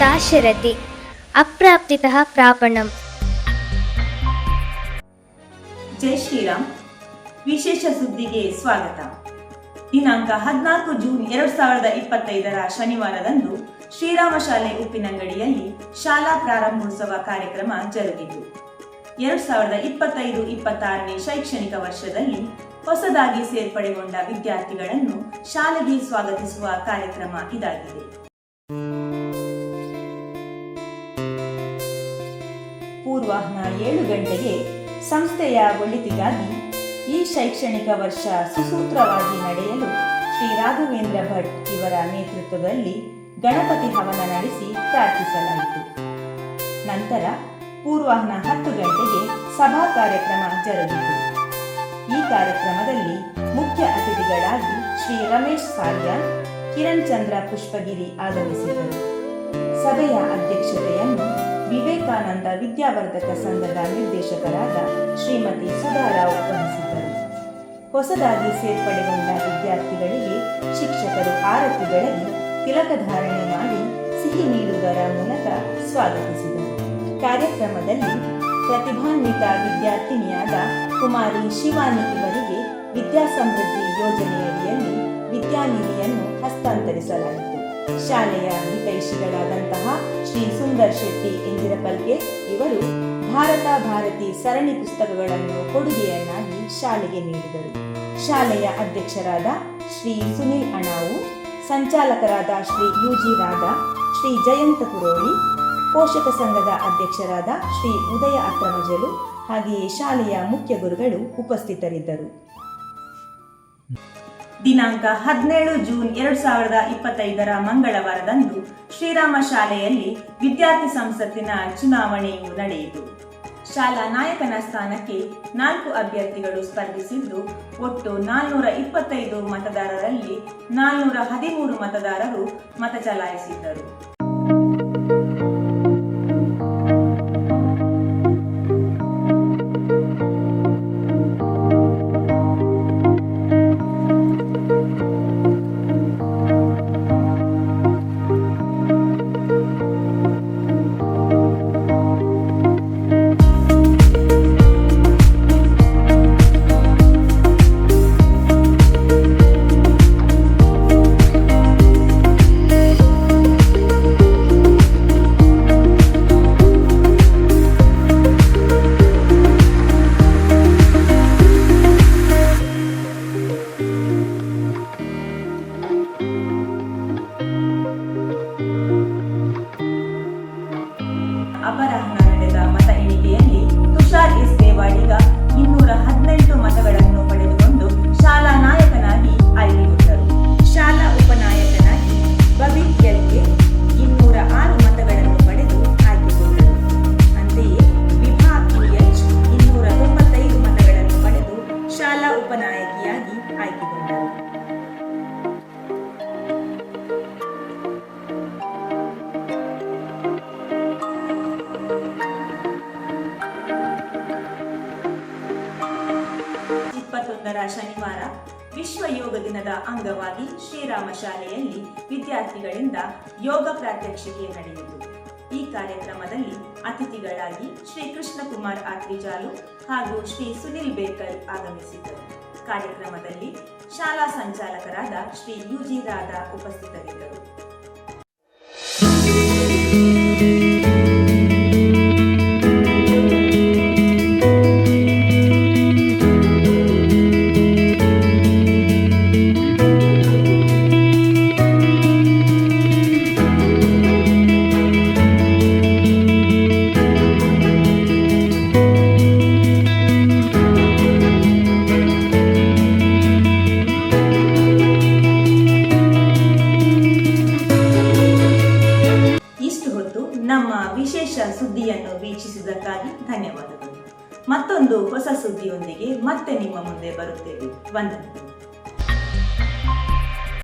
ಪಶ್ಯರತಿ ಅಪ್ರಾಪ್ತಿತ ಪ್ರಾಪಣಂ. ಜೈ ಶ್ರೀರಾಮ್. ವಿಶೇಷ ಸುದ್ದಿಗೆ ಸ್ವಾಗತ. ದಿನಾಂಕ ಹದಿನಾಲ್ಕು ಜೂನ್ ಎರಡ್ ಸಾವಿರದ ಇಪ್ಪತ್ತೈದರ ಶನಿವಾರದಂದು ಶ್ರೀರಾಮ ಶಾಲೆ ಉಪ್ಪಿನಂಗಡಿಯಲ್ಲಿ ಶಾಲಾ ಪ್ರಾರಂಭೋತ್ಸವ ಕಾರ್ಯಕ್ರಮ ಜರುಗಿತು. ಎರಡ್ ಸಾವಿರದ ಇಪ್ಪತ್ತೈದು ಇಪ್ಪತ್ತಾರನೇ ಶೈಕ್ಷಣಿಕ ವರ್ಷದಲ್ಲಿ ಹೊಸದಾಗಿ ಸೇರ್ಪಡೆಗೊಂಡ ವಿದ್ಯಾರ್ಥಿಗಳನ್ನು ಶಾಲೆಗೆ ಸ್ವಾಗತಿಸುವ ಕಾರ್ಯಕ್ರಮ ಇದಾಗಿದೆ. ಏಳು ಗಂಟೆಗೆ ಸಂಸ್ಥೆಯ ಒಳಿತಿಗಾಗಿ ಈ ಶೈಕ್ಷಣಿಕ ವರ್ಷ ಸುಸೂತ್ರವಾಗಿ ನಡೆಯಲು ಶ್ರೀ ರಾಘವೇಂದ್ರ ಭಟ್ ಇವರ ನೇತೃತ್ವದಲ್ಲಿ ಗಣಪತಿ ಹವನ ನಡೆಸಿ ಪ್ರಾರ್ಥಿಸಲಾಯಿತು. ನಂತರ ಪೂರ್ವಾಹ್ನ ಹತ್ತು ಗಂಟೆಗೆ ಸಭಾ ಕಾರ್ಯಕ್ರಮ ಜರುಗಿತು. ಈ ಕಾರ್ಯಕ್ರಮದಲ್ಲಿ ಮುಖ್ಯ ಅತಿಥಿಗಳಾಗಿ ಶ್ರೀ ರಮೇಶ್ ಸಾಲ್ಯಾನ್ ಕಿರಣ್ ಚಂದ್ರ ಪುಷ್ಪಗಿರಿ ಆಗಮಿಸಿದರು. ಸಭೆಯ ಅಧ್ಯಕ್ಷತೆಯನ್ನು ವಿವೇಕಾನಂದ ವಿದ್ಯಾವರ್ಧಕ ಸಂಘದ ನಿರ್ದೇಶಕರಾದ ಶ್ರೀಮತಿ ಸುಧಾರಾವ್ ವಹಿಸಿದ್ದರು ಹೊಸದಾಗಿ ಸೇರ್ಪಡೆಗೊಂಡ ವಿದ್ಯಾರ್ಥಿಗಳಿಗೆ ಶಿಕ್ಷಕರು ಆರತಿ ಬೆಳಗಿ ತಿಲಕ ಧಾರಣೆ ಮಾಡಿ ಸಿಹಿ ನೀಡುವುದರ ಮೂಲಕ ಸ್ವಾಗತಿಸಿದರು. ಕಾರ್ಯಕ್ರಮದಲ್ಲಿ ಪ್ರತಿಭಾನ್ವಿತ ವಿದ್ಯಾರ್ಥಿನಿಯಾದ ಕುಮಾರಿ ಶಿವಾನಿ ಇವರಿಗೆ ವಿದ್ಯಾಸಮೃದ್ಧಿ ಯೋಜನೆಯಡಿಯಲ್ಲಿ ವಿದ್ಯಾನಿಧಿಯನ್ನು ಹಸ್ತಾಂತರಿಸಲಾಯಿತು. ಶಾಲೆಯ ಹಿತೈಷಿಗಳಾದಂತಹ ಸುಂದರ್ ಶೆಟ್ಟಿ ಇಂದಿರಪಲ್ಗೆ ಇವರು ಭಾರತ ಭಾರತಿ ಸರಣಿ ಪುಸ್ತಕಗಳನ್ನು ಕೊಡುಗೆಯನ್ನಾಗಿ ಶಾಲೆಗೆ ನೀಡಿದರು. ಶಾಲೆಯ ಅಧ್ಯಕ್ಷರಾದ ಶ್ರೀ ಸುನಿಲ್ ಅಣಾವು, ಸಂಚಾಲಕರಾದ ಶ್ರೀ ಯುಜಿ ರಾಧಾ, ಶ್ರೀ ಜಯಂತ ಪುರೋಳಿ ಪೋಷಕ ಸಂಘದ ಅಧ್ಯಕ್ಷರಾದ ಶ್ರೀ ಉದಯ ಅಕ್ರಮಜಲು ಹಾಗೆಯೇ ಶಾಲೆಯ ಮುಖ್ಯ ಗುರುಗಳು ಉಪಸ್ಥಿತರಿದ್ದರು. ದಿನಾಂಕ ಹದಿನೇಳು ಜೂನ್ ಎರಡು ಸಾವಿರದ ಇಪ್ಪತ್ತೈದರ ಮಂಗಳವಾರದಂದು ಶ್ರೀರಾಮ ಶಾಲೆಯಲ್ಲಿ ವಿದ್ಯಾರ್ಥಿ ಸಂಸತ್ತಿನ ಚುನಾವಣೆಯು ನಡೆಯಿತು. ಶಾಲಾ ನಾಯಕನ ಸ್ಥಾನಕ್ಕೆ ನಾಲ್ಕು ಅಭ್ಯರ್ಥಿಗಳು ಸ್ಪರ್ಧಿಸಿದ್ದು, ಒಟ್ಟು ನಾಲ್ನೂರ ಇಪ್ಪತ್ತೈದು ಮತದಾರರಲ್ಲಿ ನಾಲ್ನೂರ ಹದಿಮೂರು ಮತದಾರರು ಮತ ಚಲಾಯಿಸಿದ್ದರು. Aparajna. ಶನಿವಾರ ವಿಶ್ವ ಯೋಗ ದಿನದ ಅಂಗವಾಗಿ ಶ್ರೀರಾಮ ಶಾಲೆಯಲ್ಲಿ ವಿದ್ಯಾರ್ಥಿಗಳಿಂದ ಯೋಗ ಪ್ರಾತ್ಯಕ್ಷಿಕೆ ನಡೆಯಿತು. ಈ ಕಾರ್ಯಕ್ರಮದಲ್ಲಿ ಅತಿಥಿಗಳಾಗಿ ಶ್ರೀ ಕೃಷ್ಣಕುಮಾರ್ ಆತ್ರಿಜಾಲು ಹಾಗೂ ಶ್ರೀ ಸುನಿಲ್ ಬೇಕರ್ ಆಗಮಿಸಿದ್ದರು. ಕಾರ್ಯಕ್ರಮದಲ್ಲಿ ಶಾಲಾ ಸಂಚಾಲಕರಾದ ಶ್ರೀ ಯುಜಿ ರಾಧಾ ಉಪಸ್ಥಿತರಿದ್ದರು. ವೀಕ್ಷಿಸಿದ್ದಕ್ಕಾಗಿ ಧನ್ಯವಾದಗಳು. ಮತ್ತೊಂದು ಹೊಸ ಸುದ್ದಿಯೊಂದಿಗೆ ಮತ್ತೆ ನಿಮ್ಮ ಮುಂದೆ ಬರುತ್ತೇವೆ. ವಂದನೆಗಳು.